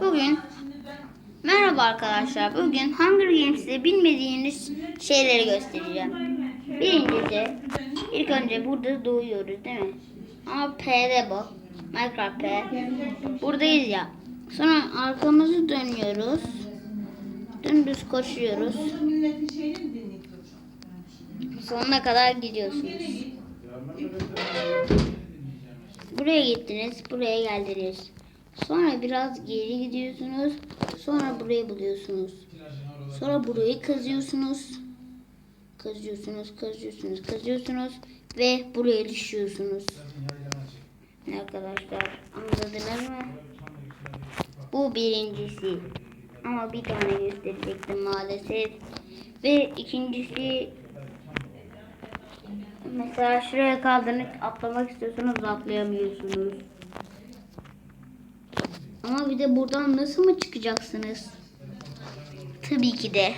Bugün merhaba arkadaşlar. Bugün Hunger Games'te bilmediğiniz şeyleri göstereceğim. Birincisi ilk önce burada doğuyoruz değil mi? Ama P'de bu. Minecraft P. Buradayız ya. Sonra arkamızı dönüyoruz. Dümdüz koşuyoruz. Sonuna kadar gidiyorsunuz. Buraya gittiniz, buraya geldiniz. Sonra biraz geri gidiyorsunuz. Sonra burayı buluyorsunuz. Sonra burayı kazıyorsunuz. Kazıyorsunuz, kazıyorsunuz, kazıyorsunuz ve buraya düşüyorsunuz. Arkadaşlar anladınız mı? Bu birincisi. Ama bir tane gösterecektim maalesef. Ve ikincisi Mesela şuraya kaldırıp atlamak istiyorsanız atlayamıyorsunuz. Ama bir de buradan nasıl mı çıkacaksınız? Tabii ki de.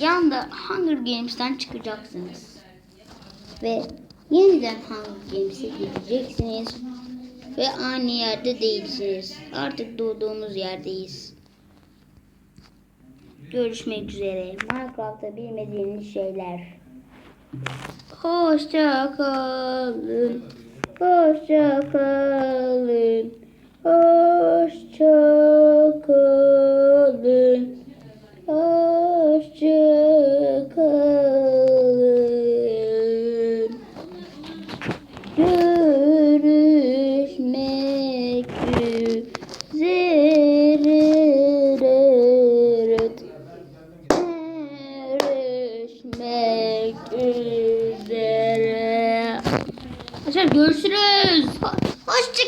Yanda Hunger Games'ten çıkacaksınız. Ve yeniden Hunger Games'e gideceksiniz. Ve aynı yerde değilsiniz. Artık doğduğumuz yerdeyiz. Görüşmek üzere. Minecraft'ta bilmediğiniz şeyler. Hoşça kalın. Hoşça kalın. görüşmek üzere. Görüşmek üzere. Arkadaşlar görüşürüz. Hoşçakalın.